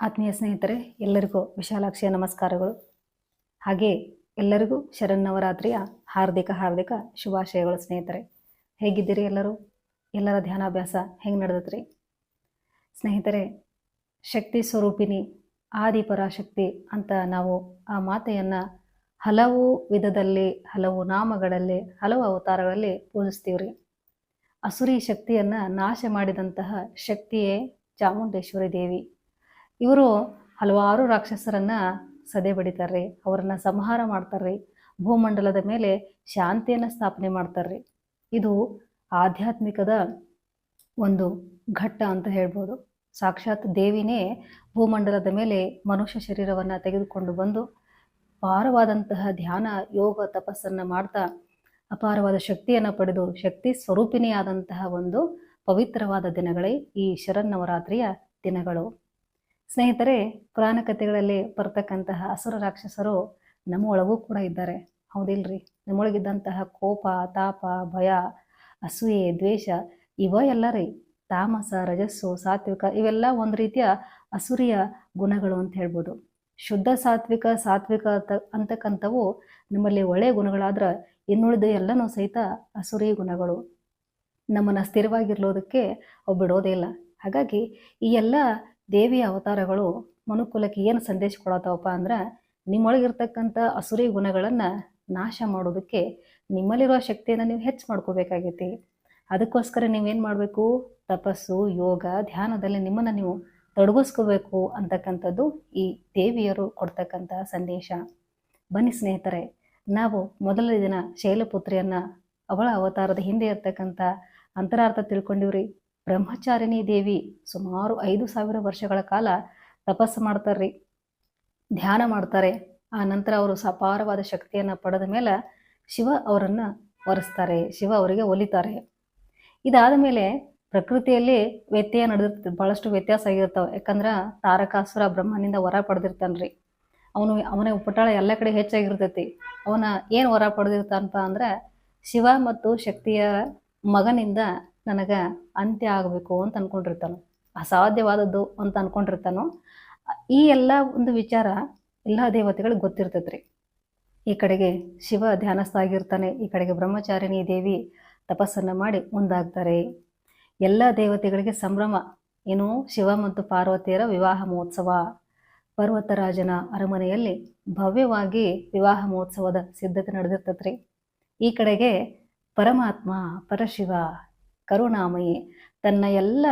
ಆತ್ಮೀಯ ಸ್ನೇಹಿತರೆ, ಎಲ್ಲರಿಗೂ ವಿಶಾಲಾಕ್ಷಿಯ ನಮಸ್ಕಾರಗಳು. ಹಾಗೆ ಎಲ್ಲರಿಗೂ ಶರನ್ನವರಾತ್ರಿಯ ಹಾರ್ದಿಕ ಹಾರ್ದಿಕ ಶುಭಾಶಯಗಳು ಸ್ನೇಹಿತರೆ. ಹೇಗಿದ್ದೀರಿ ಎಲ್ಲರೂ? ಎಲ್ಲರ ಧ್ಯಾನಾಭ್ಯಾಸ ಹೆಂಗೆ ನಡೆದತ್ರಿ ಸ್ನೇಹಿತರೆ, ಶಕ್ತಿ ಸ್ವರೂಪಿಣಿ ಆದಿಪರಾಶಕ್ತಿ ಅಂತ ನಾವು ಆ ಮಾತೆಯನ್ನು ಹಲವು ವಿಧದಲ್ಲಿ, ಹಲವು ನಾಮಗಳಲ್ಲಿ, ಹಲವು ಅವತಾರಗಳಲ್ಲಿ ಪೂಜಿಸ್ತೀವ್ರಿ. ಅಸುರಿ ಶಕ್ತಿಯನ್ನು ನಾಶ ಮಾಡಿದಂತಹ ಶಕ್ತಿಯೇ ಚಾಮುಂಡೇಶ್ವರಿ ದೇವಿ. ಇವರು ಹಲವಾರು ರಾಕ್ಷಸರನ್ನ ಸದೆ ಬಡಿತಾರ್ರಿ, ಅವರನ್ನು ಸಂಹಾರ ಮಾಡ್ತಾರ್ರಿ, ಭೂಮಂಡಲದ ಮೇಲೆ ಶಾಂತಿಯನ್ನು ಸ್ಥಾಪನೆ ಮಾಡ್ತಾರ್ರಿ. ಇದು ಆಧ್ಯಾತ್ಮಿಕದ ಒಂದು ಘಟ್ಟ ಅಂತ ಹೇಳ್ಬೋದು. ಸಾಕ್ಷಾತ್ ದೇವಿನೇ ಭೂಮಂಡಲದ ಮೇಲೆ ಮನುಷ್ಯ ಶರೀರವನ್ನು ತೆಗೆದುಕೊಂಡು ಬಂದು ಅಪಾರವಾದಂತಹ ಧ್ಯಾನ, ಯೋಗ, ತಪಸ್ಸನ್ನು ಮಾಡ್ತಾ ಅಪಾರವಾದ ಶಕ್ತಿಯನ್ನು ಪಡೆದು ಶಕ್ತಿ ಸ್ವರೂಪಿಣಿಯಾದಂತಹ ಒಂದು ಪವಿತ್ರವಾದ ದಿನಗಳೇ ಈ ಶರನ್ನವರಾತ್ರಿಯ ದಿನಗಳು. ಸ್ನೇಹಿತರೆ, ಪುರಾಣ ಕಥೆಗಳಲ್ಲಿ ಬರ್ತಕ್ಕಂತಹ ಅಸುರ ರಾಕ್ಷಸರು ನಮ್ಮ ಒಳಗೂ ಕೂಡ ಇದ್ದಾರೆ. ಹೌದಿಲ್ರಿ? ನಮ್ಮೊಳಗಿದ್ದಂತಹ ಕೋಪ, ತಾಪ, ಭಯ, ಅಸೂಯೆ, ದ್ವೇಷ, ಇವ ಎಲ್ಲ ರೀ. ತಾಮಸ, ರಜಸ್ಸು, ಸಾತ್ವಿಕ ಇವೆಲ್ಲ ಒಂದು ರೀತಿಯ ಅಸುರಿಯ ಗುಣಗಳು ಅಂತ ಹೇಳ್ಬೋದು. ಶುದ್ಧ, ಸಾತ್ವಿಕ ಸಾತ್ವಿಕ ಅಂತ ಅಂತಕ್ಕಂಥವು ನಮ್ಮಲ್ಲಿ ಒಳ್ಳೆಯ ಗುಣಗಳಾದ್ರೆ ಇನ್ನುಳಿದ ಎಲ್ಲನೂ ಸಹಿತ ಅಸುರಿ ಗುಣಗಳು. ನಮ್ಮನ್ನು ಸ್ಥಿರವಾಗಿರ್ಲೋದಕ್ಕೆ ಅವು ಬಿಡೋದೇ ಇಲ್ಲ. ಹಾಗಾಗಿ ಈ ಎಲ್ಲ ದೇವಿಯ ಅವತಾರಗಳು ಮನುಕುಲಕ್ಕೆ ಏನು ಸಂದೇಶ ಕೊಡತ್ತವಪ್ಪ ಅಂದ್ರೆ ನಿಮ್ಮೊಳಗಿರ್ತಕ್ಕಂಥ ಅಸುರಿ ಗುಣಗಳನ್ನು ನಾಶ ಮಾಡೋದಕ್ಕೆ ನಿಮ್ಮಲ್ಲಿರುವ ಶಕ್ತಿಯನ್ನು ನೀವು ಹೆಚ್ಚು ಮಾಡ್ಕೋಬೇಕಾಗೈತಿ. ಅದಕ್ಕೋಸ್ಕರ ನೀವೇನು ಮಾಡಬೇಕು? ತಪಸ್ಸು, ಯೋಗ, ಧ್ಯಾನದಲ್ಲಿ ನಿಮ್ಮನ್ನು ನೀವು ತೊಡಗಿಸ್ಕೋಬೇಕು ಅಂತಕ್ಕಂಥದ್ದು ಈ ದೇವಿಯರು ಕೊಡ್ತಕ್ಕಂತಹ ಸಂದೇಶ. ಬನ್ನಿ ಸ್ನೇಹಿತರೆ, ನಾವು ಮೊದಲ ದಿನ ಶೈಲಪುತ್ರಿಯನ್ನು ಅವಳ ಅವತಾರದ ಹಿಂದೆ ಇರ್ತಕ್ಕಂಥ ಅಂತರಾರ್ಥ ತಿಳ್ಕೊಂಡಿವ್ರಿ. ಬ್ರಹ್ಮಚಾರಿಣಿ ದೇವಿ ಸುಮಾರು ಐದು ಸಾವಿರ ವರ್ಷಗಳ ಕಾಲ ತಪಸ್ಸು ಮಾಡ್ತಾರ್ರಿ, ಧ್ಯಾನ ಮಾಡ್ತಾರೆ. ಆ ನಂತರ ಅವರು ಸಪಾರವಾದ ಶಕ್ತಿಯನ್ನು ಪಡೆದ ಮೇಲೆ ಶಿವ ಅವರನ್ನು ಒರೆಸ್ತಾರೆ ಶಿವ ಅವರಿಗೆ ಒಲಿತಾರೆ. ಇದಾದ ಮೇಲೆ ಪ್ರಕೃತಿಯಲ್ಲಿ ವ್ಯತ್ಯಯ ನಡೆದಿರ್ತದೆ ಭಾಳಷ್ಟು ವ್ಯತ್ಯಾಸ ಆಗಿರ್ತಾವೆ. ಯಾಕಂದ್ರೆ ತಾರಕಾಸುರ ಬ್ರಹ್ಮನಿಂದ ವರ ಪಡೆದಿರ್ತಾನ್ರಿ. ಅವನು, ಅವನ ಉಪಟಾಳ ಎಲ್ಲ ಕಡೆ ಹೆಚ್ಚಾಗಿರ್ತೈತಿ. ಅವನ ಏನು ವರ ಪಡೆದಿರ್ತಾನಪ್ಪ ಅಂದ್ರೆ ಶಿವ ಮತ್ತು ಶಕ್ತಿಯ ಮಗನಿಂದ ನನಗೆ ಅಂತ್ಯ ಆಗಬೇಕು ಅಂತ ಅನ್ಕೊಂಡಿರ್ತಾನು, ಅಸಾಧ್ಯವಾದದ್ದು ಅಂತ ಅನ್ಕೊಂಡಿರ್ತಾನೋ, ಈ ಎಲ್ಲ ಒಂದು ವಿಚಾರ ಎಲ್ಲ ದೇವತೆಗಳಿಗೆ ಗೊತ್ತಿರ್ತೈತ್ರಿ. ಈ ಕಡೆಗೆ ಶಿವ ಧ್ಯಾನಸ್ಥ ಆಗಿರ್ತಾನೆ, ಈ ಕಡೆಗೆ ಬ್ರಹ್ಮಚಾರಿಣಿ ದೇವಿ ತಪಸ್ಸನ್ನು ಮಾಡಿ ಮುಂದಾಗ್ತಾರೆ. ಎಲ್ಲ ದೇವತೆಗಳಿಗೆ ಸಂಭ್ರಮ, ಏನು ಶಿವ ಮತ್ತು ಪಾರ್ವತಿಯರ ವಿವಾಹ ಮಹೋತ್ಸವ. ಪರ್ವತರಾಜನ ಅರಮನೆಯಲ್ಲಿ ಭವ್ಯವಾಗಿ ವಿವಾಹ ಮಹೋತ್ಸವದ ಸಿದ್ಧತೆ ನಡೆದಿರ್ತೈತ್ರಿ. ಈ ಕಡೆಗೆ ಪರಮಾತ್ಮ, ಪರಶಿವ ಕರುಣಾಮಯಿ, ತನ್ನ ಎಲ್ಲ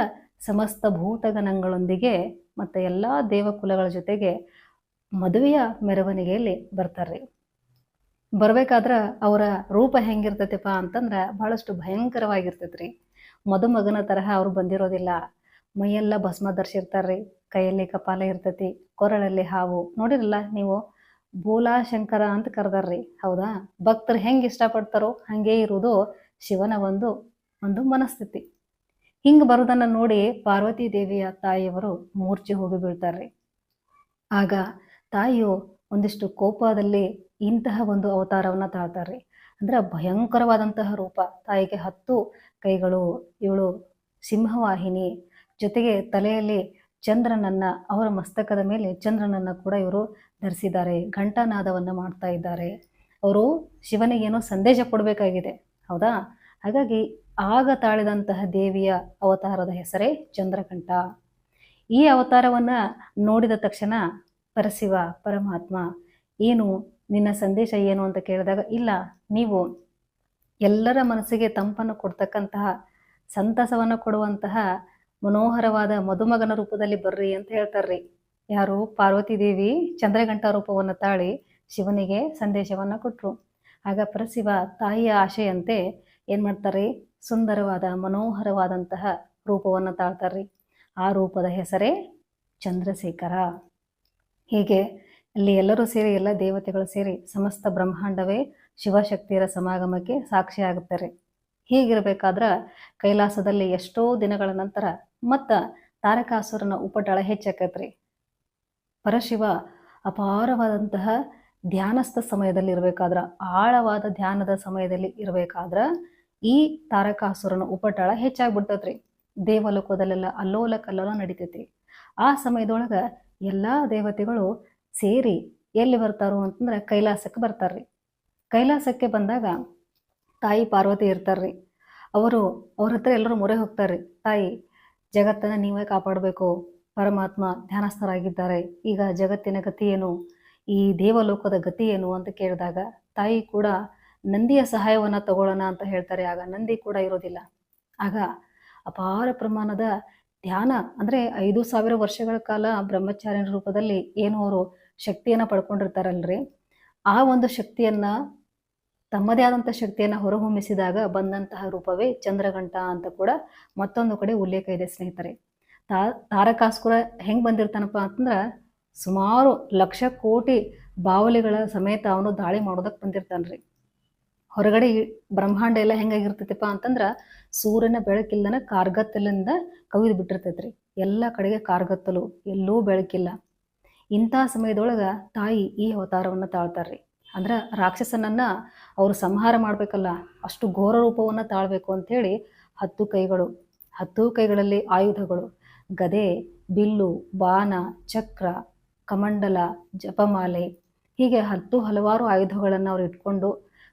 ಸಮಸ್ತ ಭೂತಗಣಗಳೊಂದಿಗೆ ಮತ್ತು ಎಲ್ಲ ದೇವಕುಲಗಳ ಜೊತೆಗೆ ಮದುವೆಯ ಮೆರವಣಿಗೆಯಲ್ಲಿ ಬರ್ತಾರ್ರಿ. ಬರ್ಬೇಕಾದ್ರೆ ಅವರ ರೂಪ ಹೆಂಗಿರ್ತೈತಿಪ್ಪ ಅಂತಂದ್ರೆ ಬಹಳಷ್ಟು ಭಯಂಕರವಾಗಿರ್ತೈತ್ರಿ. ಮದುಮಗನ ತರಹ ಅವ್ರು ಬಂದಿರೋದಿಲ್ಲ. ಮೈಯೆಲ್ಲ ಭಸ್ಮ ಧರಿಸಿರ್ತಾರ್ರಿ ಕೈಯಲ್ಲಿ ಕಪಾಲ ಇರ್ತೈತಿ, ಕೊರಳಲ್ಲಿ ಹಾವು. ನೋಡಿರಲ್ಲ ನೀವು ಬೋಲಾಶಂಕರ ಅಂತ ಕರೆದಾರ್ರಿ. ಹೌದಾ? ಭಕ್ತರು ಹೆಂಗೆ ಇಷ್ಟಪಡ್ತಾರೋ ಹಾಗೇ ಇರುವುದು ಶಿವನ ಒಂದು ಒಂದು ಮನಸ್ಥಿತಿ. ಹಿಂಗೆ ಬರೋದನ್ನು ನೋಡಿ ಪಾರ್ವತಿ ದೇವಿಯ ತಾಯಿಯವರು ಮೂರ್ಛೆ ಹೋಗಿ ಬೀಳ್ತಾರ್ರಿ. ಆಗ ತಾಯಿಯು ಒಂದಿಷ್ಟು ಕೋಪದಲ್ಲಿ ಇಂತಹ ಒಂದು ಅವತಾರವನ್ನು ತಾಳ್ತಾರ್ರಿ. ಅಂದ್ರೆ ಭಯಂಕರವಾದಂತಹ ರೂಪ. ತಾಯಿಗೆ ಹತ್ತು, ಕೈಗಳು ಇವಳು ಸಿಂಹವಾಹಿನಿ. ಜೊತೆಗೆ ತಲೆಯಲ್ಲಿ ಚಂದ್ರನನ್ನ, ಅವರ ಮಸ್ತಕದ ಮೇಲೆ ಚಂದ್ರನನ್ನ ಕೂಡ ಇವರು ಧರಿಸಿದ್ದಾರೆ. ಘಂಟಾನಾದವನ್ನು ಮಾಡ್ತಾ ಇದ್ದಾರೆ. ಅವರು ಶಿವನಿಗೇನೋ ಸಂದೇಶ ಕೊಡಬೇಕಾಗಿದೆ. ಹೌದಾ? ಹಾಗಾಗಿ ಆಗ ತಾಳಿದಂತಹ ದೇವಿಯ ಅವತಾರದ ಹೆಸರೇ ಚಂದ್ರಕಂಠ. ಈ ಅವತಾರವನ್ನ ನೋಡಿದ ತಕ್ಷಣ ಪರಶಿವ ಪರಮಾತ್ಮ, ಏನು ನಿನ್ನ ಸಂದೇಶ ಏನು ಅಂತ ಕೇಳಿದಾಗ, ಇಲ್ಲ, ನೀವು ಎಲ್ಲರ ಮನಸ್ಸಿಗೆ ತಂಪನ್ನು ಕೊಡ್ತಕ್ಕಂತಹ ಸಂತಸವನ್ನು ಕೊಡುವಂತಹ ಮನೋಹರವಾದ ಮದುಮಗನ ರೂಪದಲ್ಲಿ ಬರ್ರಿ ಅಂತ ಹೇಳ್ತಾರ್ರಿ. ಯಾರು? ಪಾರ್ವತಿ ದೇವಿ ಚಂದ್ರಗಂಟ ರೂಪವನ್ನು ತಾಳಿ ಶಿವನಿಗೆ ಸಂದೇಶವನ್ನು ಕೊಟ್ಟರು ಆಗ ಪರಶಿವ ತಾಯಿಯ ಆಶೆಯಂತೆ ಏನು ಮಾಡ್ತಾರೆ ಸುಂದರವಾದ, ಮನೋಹರವಾದಂತಹ ರೂಪವನ್ನು ತಾಳ್ತಾರ್ರಿ. ಆ ರೂಪದ ಹೆಸರೇ ಚಂದ್ರಶೇಖರ. ಹೀಗೆ ಅಲ್ಲಿ ಎಲ್ಲರೂ ಸೇರಿ, ಎಲ್ಲ ದೇವತೆಗಳು ಸೇರಿ ಸಮಸ್ತ ಬ್ರಹ್ಮಾಂಡವೇ ಶಿವಶಕ್ತಿಯರ ಸಮಾಗಮಕ್ಕೆ ಸಾಕ್ಷಿಯಾಗುತ್ತಾರೆ ಹೀಗಿರಬೇಕಾದ್ರೆ ಕೈಲಾಸದಲ್ಲಿ ಎಷ್ಟೋ ದಿನಗಳ ನಂತರ ಮತ್ತು ತಾರಕಾಸುರನ ಉಪಟಳ ಹೆಚ್ಚಾಕತ್ರಿ. ಪರಶಿವ ಅಪಾರವಾದಂತಹ ಧ್ಯಾನಸ್ಥ ಸಮಯದಲ್ಲಿ ಇರಬೇಕಾದ್ರ ಆಳವಾದ ಧ್ಯಾನದ ಸಮಯದಲ್ಲಿ ಇರಬೇಕಾದ್ರ ಈ ತಾರಕಾಸುರನ ಉಪಟಳ ಹೆಚ್ಚಾಗ್ಬಿಡ್ತೈತ್ರಿ ದೇವಲೋಕದಲ್ಲೆಲ್ಲ ಅಲ್ಲೋಲ ಕಲ್ಲೋಲ ನಡಿತೈತಿ. ಆ ಸಮಯದೊಳಗ ಎಲ್ಲಾ ದೇವತೆಗಳು ಸೇರಿ ಎಲ್ಲಿ ಬರ್ತಾರೋ ಅಂತಂದ್ರೆ ಕೈಲಾಸಕ್ಕೆ ಬರ್ತಾರ್ರಿ. ಕೈಲಾಸಕ್ಕೆ ಬಂದಾಗ ತಾಯಿ ಪಾರ್ವತಿ ಇರ್ತಾರ್ರಿ. ಅವರು ಅವ್ರ ಹತ್ರ ಎಲ್ಲರೂ ಮೊರೆ ಹೋಗ್ತಾರ್ರಿ. ತಾಯಿ, ಜಗತ್ತನ್ನ ನೀವೇ ಕಾಪಾಡಬೇಕು. ಪರಮಾತ್ಮ ಧ್ಯಾನಸ್ಥರಾಗಿದ್ದಾರೆ. ಈಗ ಜಗತ್ತಿನ ಗತಿ ಏನು? ಈ ದೇವಲೋಕದ ಗತಿ ಏನು? ಅಂತ ಕೇಳಿದಾಗ ತಾಯಿ ಕೂಡ ನಂದಿಯ ಸಹಾಯವನ್ನ ತಗೊಳ್ಳೋಣ ಅಂತ ಹೇಳ್ತಾರೆ. ಆಗ ನಂದಿ ಕೂಡ ಇರೋದಿಲ್ಲ. ಆಗ ಅಪಾರ ಪ್ರಮಾಣದ ಧ್ಯಾನ, ಅಂದ್ರೆ ಐದು ಸಾವಿರ ವರ್ಷಗಳ ಕಾಲ ಬ್ರಹ್ಮಚಾರ್ಯನ ರೂಪದಲ್ಲಿ ಏನು ಅವರು ಶಕ್ತಿಯನ್ನ ಪಡ್ಕೊಂಡಿರ್ತಾರಲ್ರಿ? ಆ ಒಂದು ಶಕ್ತಿಯನ್ನ, ತಮ್ಮದೇ ಆದಂಥ ಶಕ್ತಿಯನ್ನ ಹೊರಹೊಮ್ಮಿಸಿದಾಗ ಬಂದಂತಹ ರೂಪವೇ ಚಂದ್ರಗಂಟ ಅಂತ ಕೂಡ ಮತ್ತೊಂದು ಕಡೆ ಉಲ್ಲೇಖ ಇದೆ ಸ್ನೇಹಿತರೆ. ತಾ, ತಾರಕಾಸುರ ಹೆಂಗೆ ಬಂದಿರ್ತಾನಪ್ಪ ಅಂತಂದ್ರ ಸುಮಾರು ಲಕ್ಷ ಕೋಟಿ ಬಾವಲಿಗಳ ಸಮೇತ ಅವನು ದಾಳಿ ಮಾಡೋದಕ್ಕೆ ಬಂದಿರ್ತಾನ್ರಿ. ಹೊರಗಡೆ ಬ್ರಹ್ಮಾಂಡ ಎಲ್ಲ ಹೆಂಗಾಗಿರ್ತೈತಿಪ್ಪ ಅಂತಂದ್ರ ಸೂರ್ಯನ ಬೆಳಕಿಲ್ಲನ ಕಾರ್ಗತ್ತಲಿಂದ ಕವಿದು ಬಿಟ್ಟಿರ್ತೈತ್ರಿ. ಎಲ್ಲ ಕಡೆಗೆ ಕಾರ್ಗತ್ತಲು, ಎಲ್ಲೂ ಬೆಳಕಿಲ್ಲ. ಇಂಥ ಸಮಯದೊಳಗ ತಾಯಿ ಈ ಅವತಾರವನ್ನ ತಾಳ್ತಾರ್ರಿ. ಅಂದ್ರ ರಾಕ್ಷಸನನ್ನ ಅವರು ಸಂಹಾರ ಮಾಡ್ಬೇಕಲ್ಲ, ಅಷ್ಟು ಘೋರ ರೂಪವನ್ನ ತಾಳ್ಬೇಕು ಅಂತ ಹೇಳಿ ಹತ್ತು ಕೈಗಳು, ಹತ್ತು ಕೈಗಳಲ್ಲಿ ಆಯುಧಗಳು, ಗದೆ, ಬಿಲ್ಲು, ಬಾಣ, ಚಕ್ರ, ಕಮಂಡಲ, ಜಪಮಾಲೆ, ಹೀಗೆ ಹತ್ತು ಹಲವಾರು ಆಯುಧಗಳನ್ನು ಅವ್ರು ಇಟ್ಕೊಂಡು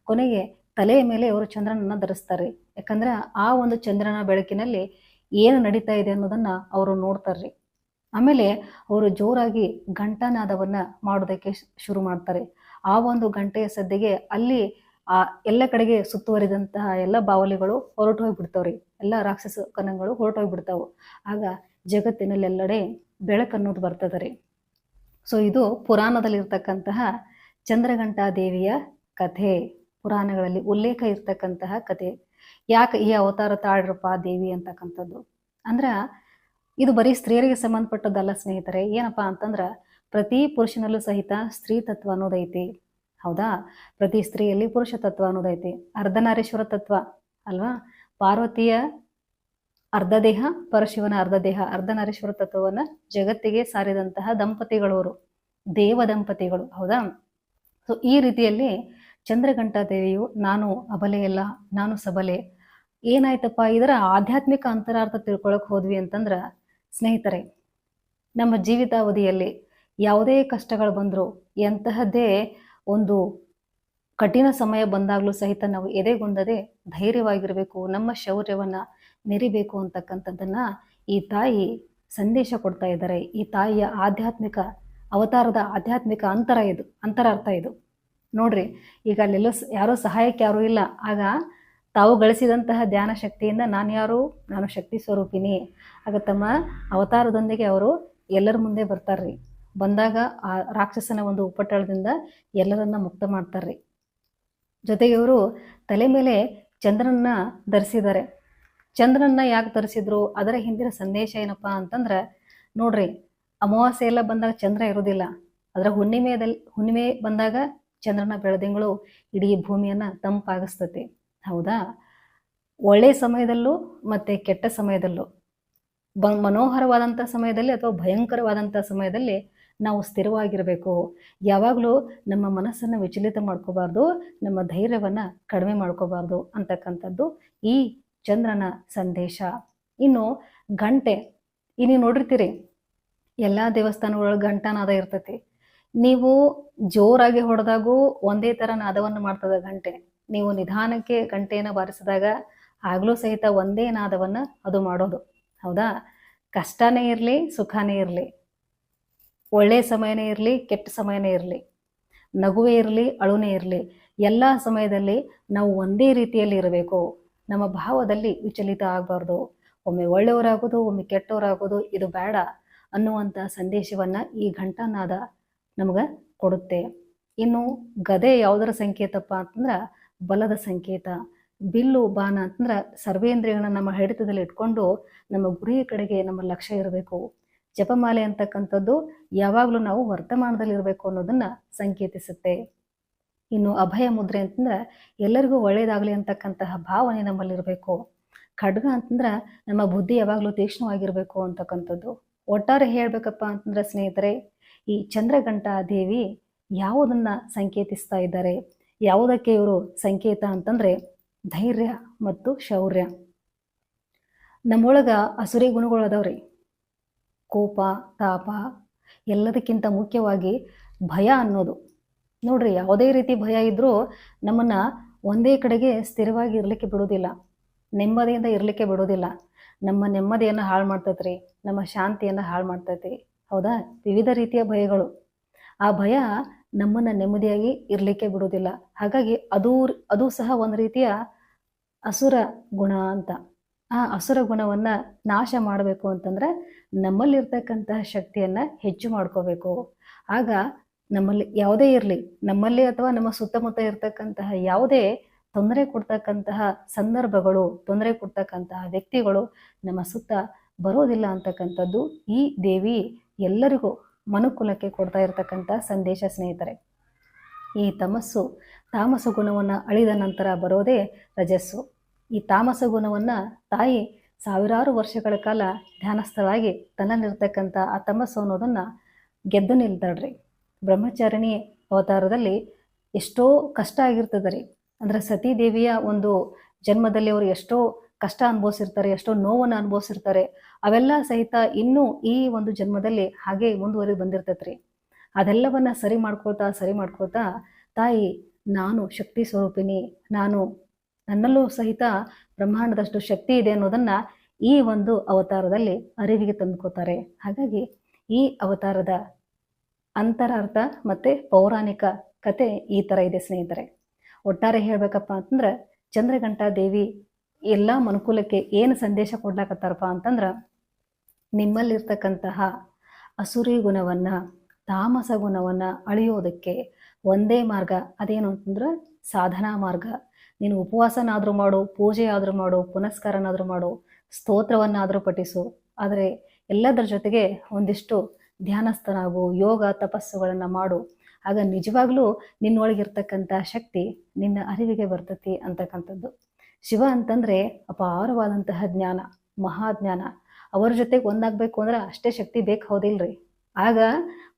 ಕೊನೆಗೆ ತಲೆಯ ಮೇಲೆ ಅವರು ಚಂದ್ರನನ್ನ ಧರಿಸ್ತಾರೆ. ಯಾಕಂದ್ರೆ ಆ ಒಂದು ಚಂದ್ರನ ಬೆಳಕಿನಲ್ಲಿ ಏನು ನಡೀತಾ ಇದೆ ಅನ್ನೋದನ್ನ ಅವರು ನೋಡ್ತಾರ್ರಿ. ಆಮೇಲೆ ಅವರು ಜೋರಾಗಿ ಘಂಟಾನಾದವನ್ನ ಮಾಡೋದಕ್ಕೆ ಶುರು ಮಾಡ್ತಾರೆ. ಆ ಒಂದು ಗಂಟೆಯ ಸದ್ದಿಗೆ ಅಲ್ಲಿ ಆ ಎಲ್ಲ ಕಡೆಗೆ ಸುತ್ತುವರಿದಂತಹ ಎಲ್ಲ ಬಾವಲಿಗಳು ಹೊರಟು ಹೋಗ್ಬಿಡ್ತಾವ್ರಿ. ಎಲ್ಲ ರಾಕ್ಷಸ ಕಣಗಳು ಹೊರಟು ಹೋಗ್ಬಿಡ್ತಾವು. ಆಗ ಜಗತ್ತಿನಲ್ಲೆಲ್ಲಡೆ ಬೆಳಕನ್ನೋದು ಬರ್ತದೆ ರೀ ಸೊ ಇದು ಪುರಾಣದಲ್ಲಿರ್ತಕ್ಕಂತಹ ಚಂದ್ರಘಂಟಾ ದೇವಿಯ ಕಥೆ. ಪುರಾಣಗಳಲ್ಲಿ ಉಲ್ಲೇಖ ಇರ್ತಕ್ಕಂತಹ ಕಥೆ ಯಾಕೆ ಈ ಅವತಾರ ತಾಳ್ರಪ್ಪ ದೇವಿ ಅಂತಕ್ಕಂಥದ್ದು? ಅಂದ್ರ ಇದು ಬರೀ ಸ್ತ್ರೀಯರಿಗೆ ಸಂಬಂಧಪಟ್ಟದ್ದಲ್ಲ ಸ್ನೇಹಿತರೆ. ಏನಪ್ಪಾ ಅಂತಂದ್ರ ಪ್ರತಿ ಪುರುಷನಲ್ಲೂ ಸಹಿತ ಸ್ತ್ರೀ ತತ್ವ ಅನ್ನೋದೈತಿ ಹೌದಾ? ಪ್ರತಿ ಸ್ತ್ರೀಯಲ್ಲಿ ಪುರುಷ ತತ್ವ ಅನ್ನೋದೈತಿ ಅರ್ಧನಾರೇಶ್ವರ ತತ್ವ ಅಲ್ವಾ? ಪಾರ್ವತಿಯ ಅರ್ಧ ದೇಹ ಪರಶಿವನ ಅರ್ಧ ದೇಹ ಅರ್ಧನಾರೇಶ್ವರ ತತ್ವವನ್ನ ಜಗತ್ತಿಗೆ ಸಾರಿದಂತಹ ದಂಪತಿಗಳವರು. ದೇವ ದಂಪತಿಗಳು ಹೌದಾ? ಸೊ ಈ ರೀತಿಯಲ್ಲಿ ಚಂದ್ರಘಂಟಾ ದೇವಿಯು ನಾನು ಅಬಲೆಯಲ್ಲ ನಾನು ಸಬಲೆ. ಏನಾಯ್ತಪ್ಪ, ಇದರ ಆಧ್ಯಾತ್ಮಿಕ ಅಂತರಾರ್ಥ ತಿಳ್ಕೊಳಕ್ ಹೋದ್ವಿ ಅಂತಂದ್ರ, ಸ್ನೇಹಿತರೆ, ನಮ್ಮ ಜೀವಿತಾವಧಿಯಲ್ಲಿ ಯಾವುದೇ ಕಷ್ಟಗಳು ಬಂದರೂ, ಎಂತಹದ್ದೇ ಒಂದು ಕಠಿಣ ಸಮಯ ಬಂದಾಗಲೂ ಸಹಿತ ನಾವು ಎದೆಗೊಂದದೆ ಧೈರ್ಯವಾಗಿರಬೇಕು, ನಮ್ಮ ಶೌರ್ಯವನ್ನ ಮೆರಿಬೇಕು ಅಂತಕ್ಕಂಥದ್ದನ್ನ ಈ ತಾಯಿ ಸಂದೇಶ ಕೊಡ್ತಾ ಇದ್ದಾರೆ. ಈ ತಾಯಿಯ ಆಧ್ಯಾತ್ಮಿಕ ಅವತಾರದ ಆಧ್ಯಾತ್ಮಿಕ ಅಂತರ ಇದು, ಅಂತರಾರ್ಥ ಇದು. ನೋಡ್ರಿ, ಈಗ ಅಲ್ಲೆಲ್ಲೋ ಯಾರೋ ಸಹಾಯಕ್ಕೆ ಯಾರೂ ಇಲ್ಲ. ಆಗ ತಾವು ಗಳಿಸಿದಂತಹ ಧ್ಯಾನ ಶಕ್ತಿಯಿಂದ ನಾನು ಯಾರು? ನಾನು ಶಕ್ತಿ ಸ್ವರೂಪಿನಿ. ಆಗ ತಮ್ಮ ಅವತಾರದೊಂದಿಗೆ ಅವರು ಎಲ್ಲರ ಮುಂದೆ ಬರ್ತಾರ್ರಿ. ಬಂದಾಗ ಆ ರಾಕ್ಷಸನ ಒಂದು ಉಪಟಳದಿಂದ ಎಲ್ಲರನ್ನ ಮುಕ್ತ ಮಾಡ್ತಾರ್ರಿ. ಜೊತೆಗೆ ಅವರು ತಲೆ ಮೇಲೆ ಚಂದ್ರನನ್ನ ಧರಿಸಿದ್ದಾರೆ. ಚಂದ್ರನನ್ನ ಯಾಕೆ ಧರಿಸಿದ್ರು? ಅದರ ಹಿಂದಿನ ಸಂದೇಶ ಏನಪ್ಪಾ ಅಂತಂದ್ರೆ, ನೋಡ್ರಿ ಅಮಾವಾಸ್ಯೆ ಎಲ್ಲ ಬಂದಾಗ ಚಂದ್ರ ಇರೋದಿಲ್ಲ. ಅದರ ಹುಣ್ಣಿಮೆದಲ್ಲಿ ಹುಣ್ಣಿಮೆ ಬಂದಾಗ ಚಂದ್ರನ ಬೆಳದಿಂಗಳು ಇಡೀ ಭೂಮಿಯನ್ನ ತಂಪಾಗಿಸ್ತತಿ. ಹೌದಾ? ಒಳ್ಳೆ ಸಮಯದಲ್ಲೂ ಮತ್ತೆ ಕೆಟ್ಟ ಸಮಯದಲ್ಲೂ ಬ ಮನೋಹರವಾದಂಥ ಸಮಯದಲ್ಲಿ ಅಥವಾ ಭಯಂಕರವಾದಂಥ ಸಮಯದಲ್ಲಿ ನಾವು ಸ್ಥಿರವಾಗಿರಬೇಕು. ಯಾವಾಗಲೂ ನಮ್ಮ ಮನಸ್ಸನ್ನು ವಿಚಲಿತ ಮಾಡ್ಕೋಬಾರ್ದು, ನಮ್ಮ ಧೈರ್ಯವನ್ನು ಕಡಿಮೆ ಮಾಡ್ಕೋಬಾರ್ದು ಅಂತಕ್ಕಂಥದ್ದು ಈ ಚಂದ್ರನ ಸಂದೇಶ. ಇನ್ನು ಗಂಟೆ, ಇನ್ನು ನೋಡಿರ್ತೀರಿ, ಎಲ್ಲ ದೇವಸ್ಥಾನಗಳೊಳಗೆ ಗಂಟನಾದ ಇರ್ತೈತಿ. ನೀವು ಜೋರಾಗಿ ಹೊಡೆದಾಗೂ ಒಂದೇ ತರ ನಾದವನ್ನು ಮಾಡ್ತದ ಗಂಟೆ. ನೀವು ನಿಧಾನಕ್ಕೆ ಗಂಟೆಯನ್ನು ಬಾರಿಸಿದಾಗ ಆಗ್ಲೂ ಸಹಿತ ಒಂದೇ ನಾದವನ್ನು ಅದು ಮಾಡೋದು. ಹೌದಾ? ಕಷ್ಟನೇ ಇರಲಿ, ಸುಖನೇ ಇರಲಿ. ಒಳ್ಳೆಯ ಸಮಯನೇ ಇರಲಿ, ಕೆಟ್ಟ ಸಮಯನೇ ಇರಲಿ. ನಗುವೇ ಇರಲಿ, ಅಳುನೇ ಇರಲಿ. ಎಲ್ಲ ಸಮಯದಲ್ಲಿ ನಾವು ಒಂದೇ ರೀತಿಯಲ್ಲಿ ಇರಬೇಕು. ನಮ್ಮ ಭಾವದಲ್ಲಿ ವಿಚಲಿತ ಆಗಬಾರ್ದು. ಒಮ್ಮೆ ಒಳ್ಳೆಯವರಾಗೋದು, ಒಮ್ಮೆ ಕೆಟ್ಟವರಾಗೋದು ಇದು ಬೇಡ ಅನ್ನುವಂಥ ಸಂದೇಶವನ್ನ ಈ ಘಂಟಾನಾದ ನಮ್ಗೆ ಕೊಡುತ್ತೆ. ಇನ್ನು ಗದೆ ಯಾವುದರ ಸಂಕೇತಪ್ಪ ಅಂತಂದ್ರೆ ಬಲದ ಸಂಕೇತ, ಬಿಲ್ಲು ಬಾಣ ಅಂತಂದ್ರೆ ಸರ್ವೇಂದ್ರಿಯಗಳನ್ನ ನಮ್ಮ ಹಿಡಿತದಲ್ಲಿ ಇಟ್ಕೊಂಡು ನಮ್ಮ ಗುರಿಯ ಕಡೆಗೆ ನಮ್ಮ ಲಕ್ಷ್ಯ ಇರಬೇಕು. ಜಪಮಾಲೆ ಅಂತಕ್ಕಂಥದ್ದು ಯಾವಾಗಲೂ ನಾವು ವರ್ತಮಾನದಲ್ಲಿ ಇರಬೇಕು ಅನ್ನೋದನ್ನ ಸಂಕೇತಿಸುತ್ತೆ. ಇನ್ನು ಅಭಯ ಮುದ್ರೆ ಅಂತಂದ್ರೆ ಎಲ್ಲರಿಗೂ ಒಳ್ಳೆಯದಾಗಲಿ ಅಂತಕ್ಕಂತಹ ಭಾವನೆ ನಮ್ಮಲ್ಲಿರಬೇಕು ಖಡ್ಗ ಅಂತಂದ್ರೆ ನಮ್ಮ ಬುದ್ಧಿ ಯಾವಾಗಲೂ ತೀಕ್ಷ್ಣವಾಗಿರಬೇಕು ಅಂತಕ್ಕಂಥದ್ದು. ಒಟ್ಟಾರೆ ಹೇಳ್ಬೇಕಪ್ಪ ಅಂತಂದ್ರೆ ಸ್ನೇಹಿತರೆ ಈ ಚಂದ್ರಘಂಟಾ ದೇವಿ ಯಾವುದನ್ನ ಸಂಕೇತಿಸ್ತಾ ಇದ್ದಾರೆ? ಯಾವುದಕ್ಕೆ ಇವರು ಸಂಕೇತ ಅಂತಂದ್ರೆ ಧೈರ್ಯ ಮತ್ತು ಶೌರ್ಯ. ನಮ್ಮೊಳಗ ಅಸುರಿ ಗುಣಗಳು ಕೋಪ, ತಾಪ ಎಲ್ಲದಕ್ಕಿಂತ ಮುಖ್ಯವಾಗಿ ಭಯ ಅನ್ನೋದು. ನೋಡ್ರಿ, ಯಾವುದೇ ರೀತಿ ಭಯ ಇದ್ದರೂ ನಮ್ಮನ್ನ ಒಂದೇ ಕಡೆಗೆ ಸ್ಥಿರವಾಗಿ ಇರಲಿಕ್ಕೆ ಬಿಡೋದಿಲ್ಲ ನೆಮ್ಮದಿಯಿಂದ ಇರಲಿಕ್ಕೆ ಬಿಡೋದಿಲ್ಲ ನಮ್ಮ ನೆಮ್ಮದಿಯನ್ನು ಹಾಳು ಮಾಡ್ತೈತ್ರಿ. ನಮ್ಮ ಶಾಂತಿಯನ್ನು ಹಾಳು ಮಾಡ್ತೈತಿ ಹೌದಾ? ವಿವಿಧ ರೀತಿಯ ಭಯಗಳು. ಆ ಭಯ ನಮ್ಮನ್ನ ನೆಮ್ಮದಿಯಾಗಿ ಇರಲಿಕ್ಕೆ ಬಿಡೋದಿಲ್ಲ ಹಾಗಾಗಿ ಅದು ಅದು ಸಹ ಒಂದು ರೀತಿಯ ಅಸುರ ಗುಣ ಅಂತ. ಆ ಅಸುರ ಗುಣವನ್ನ ನಾಶ ಮಾಡಬೇಕು ಅಂತಂದ್ರೆ ನಮ್ಮಲ್ಲಿರ್ತಕ್ಕಂತಹ ಶಕ್ತಿಯನ್ನ ಹೆಚ್ಚು ಮಾಡ್ಕೋಬೇಕು. ಆಗ ನಮ್ಮಲ್ಲಿ ಯಾವುದೇ ಇರಲಿ, ನಮ್ಮಲ್ಲಿ ಅಥವಾ ನಮ್ಮ ಸುತ್ತಮುತ್ತ ಇರ್ತಕ್ಕಂತಹ ಯಾವುದೇ ತೊಂದರೆ ಕೊಡ್ತಕ್ಕಂತಹ ಸಂದರ್ಭಗಳು, ತೊಂದರೆ ಕೊಡ್ತಕ್ಕಂತಹ ವ್ಯಕ್ತಿಗಳು ನಮ್ಮ ಸುತ್ತ ಬರೋದಿಲ್ಲ ಅಂತಕ್ಕಂಥದ್ದು ಈ ದೇವಿ ಎಲ್ಲರಿಗೂ ಮನುಕುಲಕ್ಕೆ ಕೊಡ್ತಾ ಇರತಕ್ಕಂಥ ಸಂದೇಶ ಸ್ನೇಹಿತರೆ. ಈ ತಮಸ್ಸು, ತಾಮಸ ಗುಣವನ್ನು ಅಳಿದ ನಂತರ ಬರೋದೇ ರಜಸ್ಸು. ಈ ತಾಮಸ ಗುಣವನ್ನು ತಾಯಿ ಸಾವಿರಾರು ವರ್ಷಗಳ ಕಾಲ ಧ್ಯಾನಸ್ಥಳಾಗಿ ತನ್ನಲ್ಲಿರ್ತಕ್ಕಂಥ ಆ ತಮಸ್ಸು ಅನ್ನೋದನ್ನು ಗೆದ್ದು ನಿಲ್ತಾಳ್ರಿ. ಬ್ರಹ್ಮಚಾರಿಣಿ ಅವತಾರದಲ್ಲಿ ಎಷ್ಟೋ ಕಷ್ಟ ಆಗಿರ್ತದೆ ರೀ. ಅಂದರೆ ಸತೀದೇವಿಯ ಒಂದು ಜನ್ಮದಲ್ಲಿ ಅವರು ಎಷ್ಟೋ ಕಷ್ಟ ಅನುಭವಿಸಿರ್ತಾರೆ, ಎಷ್ಟೋ ನೋವನ್ನು ಅನುಭವಿಸಿರ್ತಾರೆ, ಅವೆಲ್ಲ ಸಹಿತ ಇನ್ನೂ ಈ ಒಂದು ಜನ್ಮದಲ್ಲಿ ಹಾಗೆ ಮುಂದುವರಿದು ಬಂದಿರ್ತೈತ್ರಿ. ಅದೆಲ್ಲವನ್ನ ಸರಿ ಮಾಡ್ಕೊಳ್ತಾ ಸರಿ ಮಾಡ್ಕೊಳ್ತಾ, ತಾಯಿ, ನಾನು ಶಕ್ತಿ ಸ್ವರೂಪಿನಿ ನಾನು ನನ್ನಲ್ಲೂ ಸಹಿತ ಬ್ರಹ್ಮಾಂಡದಷ್ಟು ಶಕ್ತಿ ಇದೆ ಅನ್ನೋದನ್ನ ಈ ಒಂದು ಅವತಾರದಲ್ಲಿ ಅರಿವಿಗೆ ತಂದುಕೋತಾರೆ ಹಾಗಾಗಿ ಈ ಅವತಾರದ ಅಂತರಾರ್ಥ ಮತ್ತೆ ಪೌರಾಣಿಕ ಕತೆ ಈ ಥರ ಇದೆ ಸ್ನೇಹಿತರೆ. ಒಟ್ಟಾರೆ ಹೇಳ್ಬೇಕಪ್ಪ ಅಂತಂದ್ರೆ, ಚಂದ್ರಘಂಟಾ ದೇವಿ ಎಲ್ಲ ಮನುಕುಲಕ್ಕೆ ಏನು ಸಂದೇಶ ಕೊಡ್ಲಾಕತ್ತಾರಪ್ಪ ಅಂತಂದ್ರೆ ನಿಮ್ಮಲ್ಲಿರ್ತಕ್ಕಂತಹ ಅಸುರಿ ಗುಣವನ್ನ, ತಾಮಸ ಗುಣವನ್ನ ಅಳಿಯೋದಕ್ಕೆ ಒಂದೇ ಮಾರ್ಗ. ಅದೇನು ಅಂತಂದ್ರೆ ಸಾಧನಾ ಮಾರ್ಗ. ನೀನು ಉಪವಾಸನಾದರೂ ಮಾಡು ಪೂಜೆ ಆದರೂ ಮಾಡು, ಪುನಸ್ಕಾರನಾದರೂ ಮಾಡು, ಸ್ತೋತ್ರವನ್ನಾದರೂ ಪಠಿಸು. ಆದರೆ ಎಲ್ಲದರ ಜೊತೆಗೆ ಒಂದಿಷ್ಟು ಧ್ಯಾನಸ್ಥನಾಗು, ಯೋಗ, ತಪಸ್ಸುಗಳನ್ನು ಮಾಡು. ಆಗ ನಿಜವಾಗ್ಲೂ ನಿನ್ನೊಳಗಿರ್ತಕ್ಕಂಥ ಶಕ್ತಿ ನಿನ್ನ ಅರಿವಿಗೆ ಬರ್ತತಿ ಅಂತಕ್ಕಂಥದ್ದು. ಶಿವ ಅಂತಂದ್ರೆ ಅಪಾರವಾದಂತಹ ಜ್ಞಾನ ಮಹಾಜ್ಞಾನ ಅವರ ಜೊತೆಗೆ ಒಂದಾಗಬೇಕು ಅಂದ್ರೆ ಅಷ್ಟೇ ಶಕ್ತಿ ಬೇಕು ಹೌದಿಲ್ರಿ. ಆಗ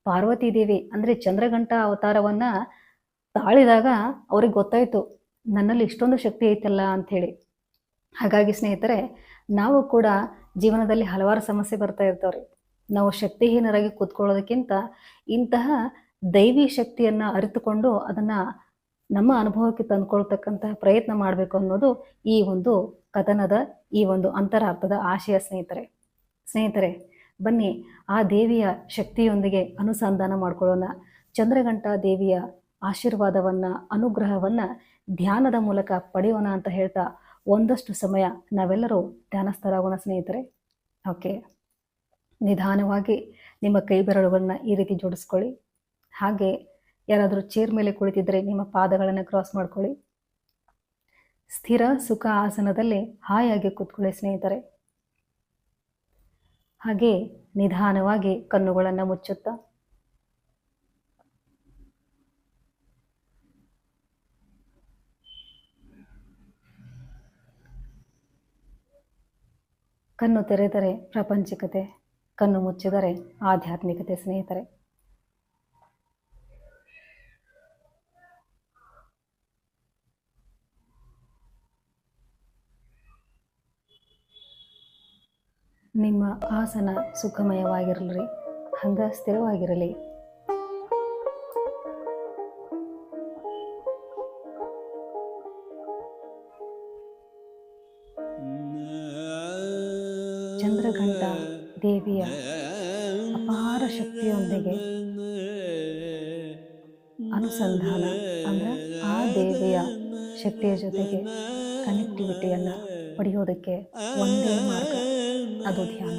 ಪಾರ್ವತಿ ದೇವಿ ಅಂದ್ರೆ ಚಂದ್ರಘಂಟ ಅವತಾರವನ್ನ ತಾಳಿದಾಗ ಅವ್ರಿಗೆ ಗೊತ್ತಾಯ್ತು, ನನ್ನಲ್ಲಿ ಇಷ್ಟೊಂದು ಶಕ್ತಿ ಐತಲ್ಲ ಅಂಥೇಳಿ. ಹಾಗಾಗಿ ಸ್ನೇಹಿತರೆ, ನಾವು ಕೂಡ ಜೀವನದಲ್ಲಿ ಹಲವಾರು ಸಮಸ್ಯೆ ಬರ್ತಾ ಇರ್ತಾವ್ರಿ. ನಾವು ಶಕ್ತಿಹೀನರಾಗಿ ಕೂತ್ಕೊಳ್ಳೋದಕ್ಕಿಂತ ಇಂತಹ ದೈವಿ ಶಕ್ತಿಯನ್ನ ಅರಿತುಕೊಂಡು ಅದನ್ನ ನಮ್ಮ ಅನುಭವಕ್ಕೆ ತಂದುಕೊಳ್ತಕ್ಕಂತಹ ಪ್ರಯತ್ನ ಮಾಡಬೇಕು ಅನ್ನೋದು ಈ ಒಂದು ಕಥನದ ಈ ಒಂದು ಅಂತರಾರ್ಥದ ಆಶಯ ಸ್ನೇಹಿತರೆ. ಸ್ನೇಹಿತರೆ, ಬನ್ನಿ ಆ ದೇವಿಯ ಶಕ್ತಿಯೊಂದಿಗೆ ಅನುಸಂಧಾನ ಮಾಡಿಕೊಳ್ಳೋಣ. ಚಂದ್ರಘಂಟ ದೇವಿಯ ಆಶೀರ್ವಾದವನ್ನ, ಅನುಗ್ರಹವನ್ನ ಧ್ಯಾನದ ಮೂಲಕ ಪಡೆಯೋಣ ಅಂತ ಹೇಳ್ತಾ ಒಂದಷ್ಟು ಸಮಯ ನಾವೆಲ್ಲರೂ ಧ್ಯಾನಸ್ಥರಾಗೋಣ ಸ್ನೇಹಿತರೆ. ಓಕೆ. ನಿಧಾನವಾಗಿ ನಿಮ್ಮ ಕೈ ಬೆರಳುಗಳನ್ನ ಈ ರೀತಿ ಜೋಡಿಸ್ಕೊಳ್ಳಿ. ಹಾಗೆ ಯಾರಾದರೂ ಚೇರ್ ಮೇಲೆ ಕುಳಿತಿದ್ದರೆ ನಿಮ್ಮ ಪಾದಗಳನ್ನು ಕ್ರಾಸ್ ಮಾಡ್ಕೊಳ್ಳಿ. ಸ್ಥಿರ ಸುಖ ಆಸನದಲ್ಲಿ ಹಾಯಾಗಿ ಕೂತ್ಕೊಳ್ಳಿ ಸ್ನೇಹಿತರೆ. ಹಾಗೆ ನಿಧಾನವಾಗಿ ಕಣ್ಣುಗಳನ್ನು ಮುಚ್ಚುತ್ತಾ. ಕಣ್ಣು ತೆರೆದರೆ ಪ್ರಾಪಂಚಿಕತೆ, ಕಣ್ಣು ಮುಚ್ಚಿದರೆ ಆಧ್ಯಾತ್ಮಿಕತೆ ಸ್ನೇಹಿತರೆ. ನಿಮ್ಮ ಆಸನ ಸುಖಮಯವಾಗಿರಲಿ, ಹಂಗ ಸ್ಥಿರವಾಗಿರಲಿ. ಚಂದ್ರಘಂಟ ದೇವಿಯ ಅಪಾರ ಶಕ್ತಿಯೊಂದಿಗೆ ಅನುಸಂಧಾನ ಅಂದ್ರೆ ಆ ದೇವಿಯ ಶಕ್ತಿಯ ಜೊತೆಗೆ ಕನೆಕ್ಟಿವಿಟಿಯನ್ನು ಪಡೆಯೋದಕ್ಕೆ ಒಂದೇ ಮಾರ್ಗ. ಅದು ಧ್ಯಾನ.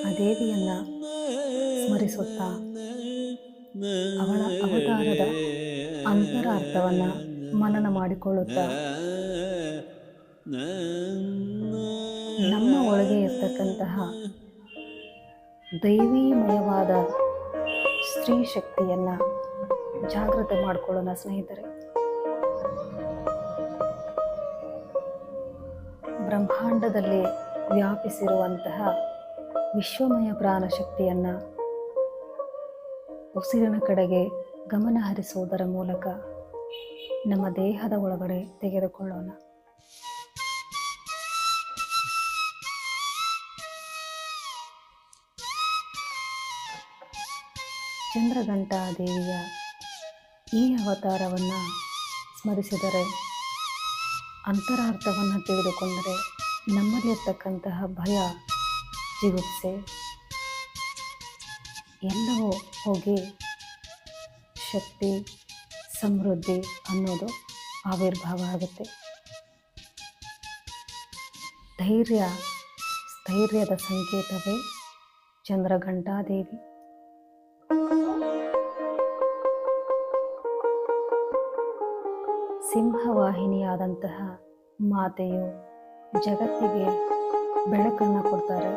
ಆ ದೇವಿಯನ್ನ ಸ್ಮರಿಸುತ್ತಾ ಅವಳ ಅವತಾರದ ಅಂತರಾರ್ಥವನ್ನ ಮನನ ಮಾಡಿಕೊಳ್ಳುತ್ತಾ ನಮ್ಮ ಒಳಗೆ ಇರ್ತಕ್ಕಂತಹ ದೈವೀಮಯವಾದ ಸ್ತ್ರೀ ಶಕ್ತಿಯನ್ನ ಜಾಗೃತ ಮಾಡಿಕೊಳ್ಳೋಣ ಸ್ನೇಹಿತರೆ. ಬ್ರಹ್ಮಾಂಡದಲ್ಲಿ ವ್ಯಾಪಿಸಿರುವಂತಹ ವಿಶ್ವಮಯ ಪ್ರಾಣ ಶಕ್ತಿಯನ್ನ ಉಸಿರಿನ ಕಡೆಗೆ ಗಮನ ಹರಿಸುವುದರ ಮೂಲಕ ನಮ್ಮ ದೇಹದ ಒಳಗಡೆ ತೆಗೆದುಕೊಳ್ಳೋಣ. ಚಂದ್ರಘಂಟಾ ದೇವಿಯ ಈ ಅವತಾರವನ್ನು ಸ್ಮರಿಸಿದರೆ, ಅಂತರಾರ್ಥವನ್ನು ತಿಳಿದುಕೊಂಡರೆ ನಮ್ಮಲ್ಲಿರ್ತಕ್ಕಂತಹ ಭಯ ಜಿಗುಪ್ಸೆ. ಎಲ್ಲವೂ ಹೋಗಿ ಶಕ್ತಿ, ಸಮೃದ್ಧಿ ಅನ್ನೋದು ಆವಿರ್ಭಾವ ಆಗುತ್ತೆ. ಧೈರ್ಯ, ಸ್ಥೈರ್ಯದ ಸಂಕೇತವೇ ಚಂದ್ರಘಂಟಾದೇವಿ ಸಿಂಹವಾಹಿನಿಯಾದಂತಹ ಮಾತೆಯು ಜಗತ್ತಿಗೆ ಬೆಳಕನ್ನು ಕೊಡ್ತಾರೆ.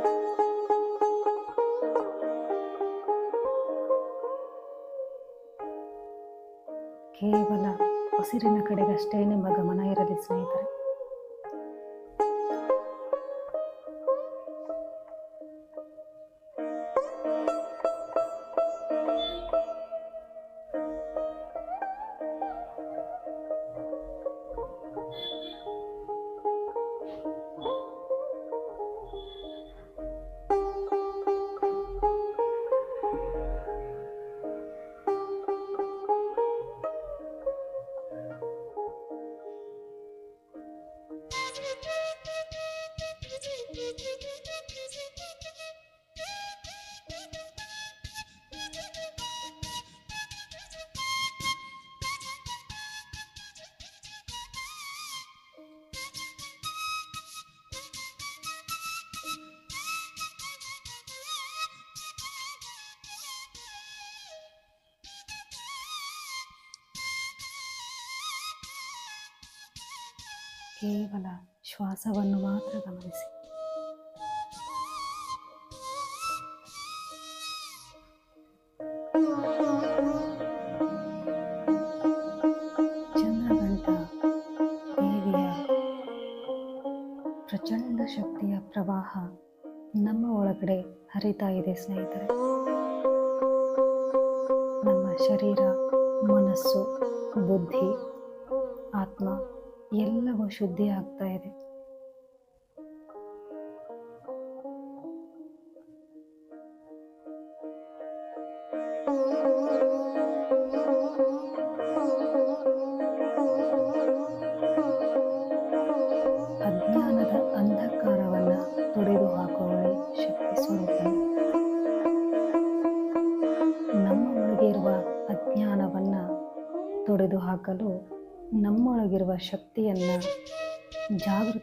ಕೇವಲ ಉಸಿರಿನ ಕಡೆಗಷ್ಟೇ ನಿಮ್ಮ ಗಮನ ಇರಲಿ ಸ್ನೇಹಿತರೆ. ಕೇವಲ ಶ್ವಾಸವನ್ನು ಮಾತ್ರ ಗಮನಿಸಿ. ಪ್ರಚಂಡ ಶಕ್ತಿಯ ಪ್ರವಾಹ ನಮ್ಮ ಒಳಗಡೆ ಹರಿತಾ ಇದೆ, ಸ್ನೇಹಿತರೆ. ನಮ್ಮ ಶರೀರ, ಮನಸ್ಸು, ಬುದ್ಧಿ ಶುದ್ಧಿ ಆಗ್ತಾ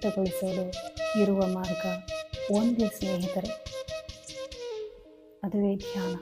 ಜಾಗೃತಗೊಳಿಸಲು ಇರುವ ಮಾರ್ಗ ಒಂದೇ ಸ್ನೇಹಿತರೆ ಅದುವೇ ಧ್ಯಾನ.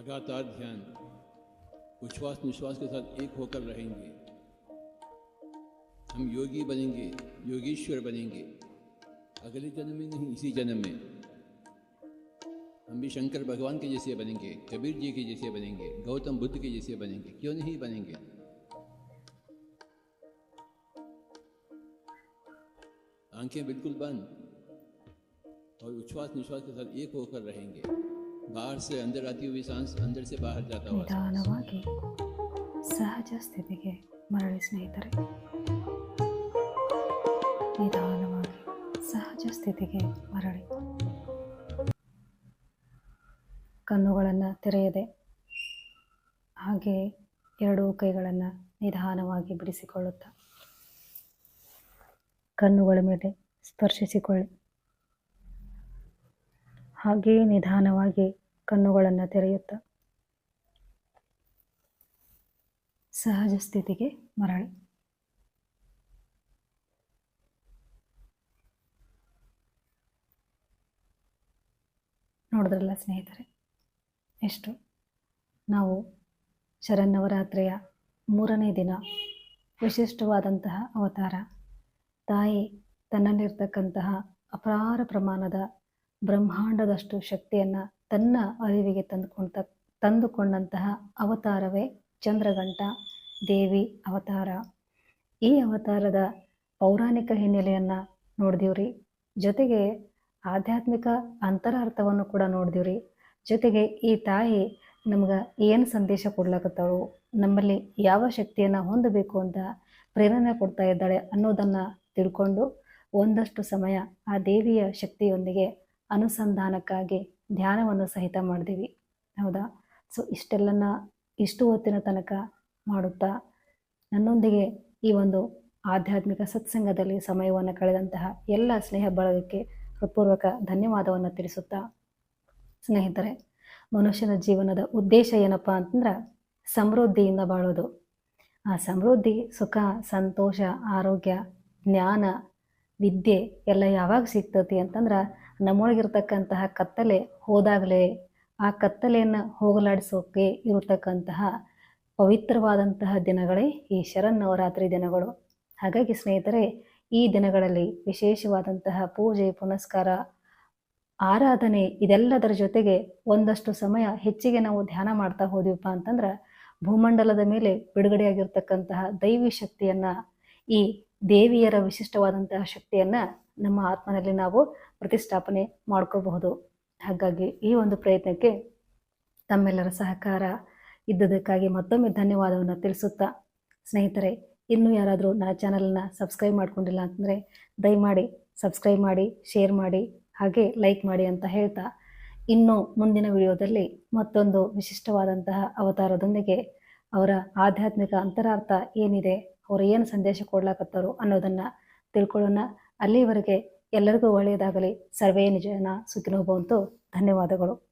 लगातार ध्यान उच्छ्वास निश्वास के साथ एक होकर रहेंगे। हम योगी बनेंगे, योगीश्वर बनेंगे। अगले जन्म में नहीं, इसी जन्म में। हम भी शंकर भगवान के जैसे बनेंगे, कबीर जी के जैसे बनेंगे, गौतम बुद्ध के जैसे बनेंगे। क्यों नहीं बनेंगे? आँखें बिल्कुल बंद और उच्छ्वास निश्वास के साथ एक होकर रहेंगे। बाहर से अंदर आती हुई सांस अंदर से बाहर जाता हुआ सांस। ನಿಧಾನವಾಗಿ ಸಹಜ ಸ್ಥಿತಿಗೆ ಮರಳಿ ಸ್ನೇಹಿತರೆ ನಿಧಾನವಾಗಿ ಸಹಜ ಸ್ಥಿತಿಗೆ ಮರಳಿ ಕಣ್ಣುಗಳನ್ನು ತೆರೆಯದೆ ಹಾಗೆ ಎರಡೂ ಕೈಗಳನ್ನು ನಿಧಾನವಾಗಿ ಬಿಡಿಸಿಕೊಳ್ಳುತ್ತಾ ಕಣ್ಣುಗಳ ಮೇಲೆ ಸ್ಪರ್ಶಿಸಿಕೊಳ್ಳಿ ಹಾಗೆಯೇ ನಿಧಾನವಾಗಿ ಕಣ್ಣುಗಳನ್ನು ತೆರೆಯುತ್ತಾ? ಸಹಜ ಸ್ಥಿತಿಗೆ ಮರಳಿ. ನೋಡಿದ್ರಲ್ಲ ಸ್ನೇಹಿತರೆ, ಎಷ್ಟು ನಾವು ಶರನ್ನವರಾತ್ರಿಯ ಮೂರನೇ ದಿನ ವಿಶಿಷ್ಟವಾದಂತಹ ಅವತಾರ, ತಾಯಿ ತನ್ನಲ್ಲಿರ್ತಕ್ಕಂತಹ ಅಪಾರ ಪ್ರಮಾಣದ ಬ್ರಹ್ಮಾಂಡದಷ್ಟು ಶಕ್ತಿಯನ್ನು ತನ್ನ ಅರಿವಿಗೆ ತಂದುಕೊಂಡ, ತಂದುಕೊಂಡಂತಹ ಅವತಾರವೇ ಚಂದ್ರಗಂಟ ದೇವಿ ಅವತಾರ. ಈ ಅವತಾರದ ಪೌರಾಣಿಕ ಹಿನ್ನೆಲೆಯನ್ನು ನೋಡಿದೀವ್ರಿ. ಜೊತೆಗೆ ಆಧ್ಯಾತ್ಮಿಕ ಅಂತರಾರ್ಥವನ್ನು ಕೂಡ ನೋಡಿದೀವ್ರಿ. ಜೊತೆಗೆ ಈ ತಾಯಿ ನಮ್ಗೆ ಏನು ಸಂದೇಶ ಕೊಡ್ಲಾಕತ್ತಾಳು, ನಮ್ಮಲ್ಲಿ ಯಾವ ಶಕ್ತಿಯನ್ನು ಹೊಂದಬೇಕು ಅಂತ ಪ್ರೇರಣೆ ಕೊಡ್ತಾ ಇದ್ದಾಳೆ ಅನ್ನೋದನ್ನು ತಿಳ್ಕೊಂಡು ಒಂದಷ್ಟು ಸಮಯ ಆ ದೇವಿಯ ಶಕ್ತಿಯೊಂದಿಗೆ ಅನುಸಂಧಾನಕ್ಕಾಗಿ ಧ್ಯಾನವನ್ನು ಸಹಿತ ಮಾಡಿದೀವಿ ಹೌದಾ? ಸೊ ಇಷ್ಟೆಲ್ಲನ ಇಷ್ಟು ಹೊತ್ತಿನ ತನಕ ಮಾಡುತ್ತಾ? ನನ್ನೊಂದಿಗೆ ಈ ಒಂದು ಆಧ್ಯಾತ್ಮಿಕ ಸತ್ಸಂಗದಲ್ಲಿ ಸಮಯವನ್ನು ಕಳೆದಂತಹ ಎಲ್ಲ ಸ್ನೇಹ ಬಳಗಕ್ಕೆ ಹೃತ್ಪೂರ್ವಕ ಧನ್ಯವಾದವನ್ನು ತಿಳಿಸುತ್ತಾ? ಸ್ನೇಹಿತರೆ, ಮನುಷ್ಯನ ಜೀವನದ ಉದ್ದೇಶ ಏನಪ್ಪ ಅಂತಂದ್ರೆ ಸಮೃದ್ಧಿಯಿಂದ ಬಾಳೋದು. ಆ ಸಮೃದ್ಧಿ, ಸುಖ, ಸಂತೋಷ, ಆರೋಗ್ಯ, ಜ್ಞಾನ, ವಿದ್ಯೆ ಎಲ್ಲ ಯಾವಾಗ ಸಿಗ್ತತಿ ಅಂತಂದ್ರೆ ನಮ್ಮೊಳಗಿರ್ತಕ್ಕಂತಹ ಕತ್ತಲೆ ಹೋದಾಗಲೇ ಆ ಕತ್ತಲೆಯನ್ನು ಹೋಗಲಾಡಿಸೋಕೆ ಇರತಕ್ಕಂತಹ ಪವಿತ್ರವಾದಂತಹ ದಿನಗಳೇ ಈ ಶರನ್ನವರಾತ್ರಿ ದಿನಗಳು. ಹಾಗಾಗಿ ಸ್ನೇಹಿತರೆ, ಈ ದಿನಗಳಲ್ಲಿ ವಿಶೇಷವಾದಂತಹ ಪೂಜೆ, ಪುನಸ್ಕಾರ, ಆರಾಧನೆ ಇದೆಲ್ಲದರ ಜೊತೆಗೆ ಒಂದಷ್ಟು ಸಮಯ ಹೆಚ್ಚಿಗೆ ನಾವು ಧ್ಯಾನ ಮಾಡ್ತಾ ಹೋದಿವಪ್ಪ ಅಂತಂದ್ರೆ ಭೂಮಂಡಲದ ಮೇಲೆ ಬಿಡುಗಡೆಯಾಗಿರ್ತಕ್ಕಂತಹ ದೈವಿ ಶಕ್ತಿಯನ್ನು, ಈ ದೇವಿಯರ ವಿಶಿಷ್ಟವಾದಂತಹ ಶಕ್ತಿಯನ್ನು ನಮ್ಮ ಆತ್ಮನಲ್ಲಿ ನಾವು ಪ್ರತಿಷ್ಠಾಪನೆ ಮಾಡ್ಕೋಬಹುದು. ಹಾಗಾಗಿ ಈ ಒಂದು ಪ್ರಯತ್ನಕ್ಕೆ ತಮ್ಮೆಲ್ಲರ ಸಹಕಾರ ಇದ್ದದಕ್ಕಾಗಿ ಮತ್ತೊಮ್ಮೆ ಧನ್ಯವಾದವನ್ನು ತಿಳಿಸುತ್ತಾ ಸ್ನೇಹಿತರೆ, ಇನ್ನೂ ಯಾರಾದರೂ ನನ್ನ ಚಾನಲನ್ನು ಸಬ್ಸ್ಕ್ರೈಬ್ ಮಾಡ್ಕೊಂಡಿಲ್ಲ ಅಂತಂದರೆ ದಯಮಾಡಿ ಸಬ್ಸ್ಕ್ರೈಬ್ ಮಾಡಿ, ಶೇರ್ ಮಾಡಿ, ಹಾಗೆ ಲೈಕ್ ಮಾಡಿ ಅಂತ ಹೇಳ್ತಾ ಇನ್ನು ಮುಂದಿನ ವಿಡಿಯೋದಲ್ಲಿ ಮತ್ತೊಂದು ವಿಶಿಷ್ಟವಾದಂತಹ ಅವತಾರದೊಂದಿಗೆ ಅವರ ಆಧ್ಯಾತ್ಮಿಕ ಅಂತರಾರ್ಥ ಏನಿದೆ, ಅವರು ಏನು ಸಂದೇಶ ಕೊಡ್ಲಾಕತ್ತಾರೋ ಅನ್ನೋದನ್ನು ತಿಳ್ಕೊಳ್ಳೋಣ. ಅಲ್ಲಿವರೆಗೆ ಎಲ್ಲರಿಗೂ ಒಳ್ಳೆಯದಾಗಲಿ. ಸರ್ವೇ ನಿಜನ ಸುಖಿನೋ ಧನ್ಯವಾದಗಳು.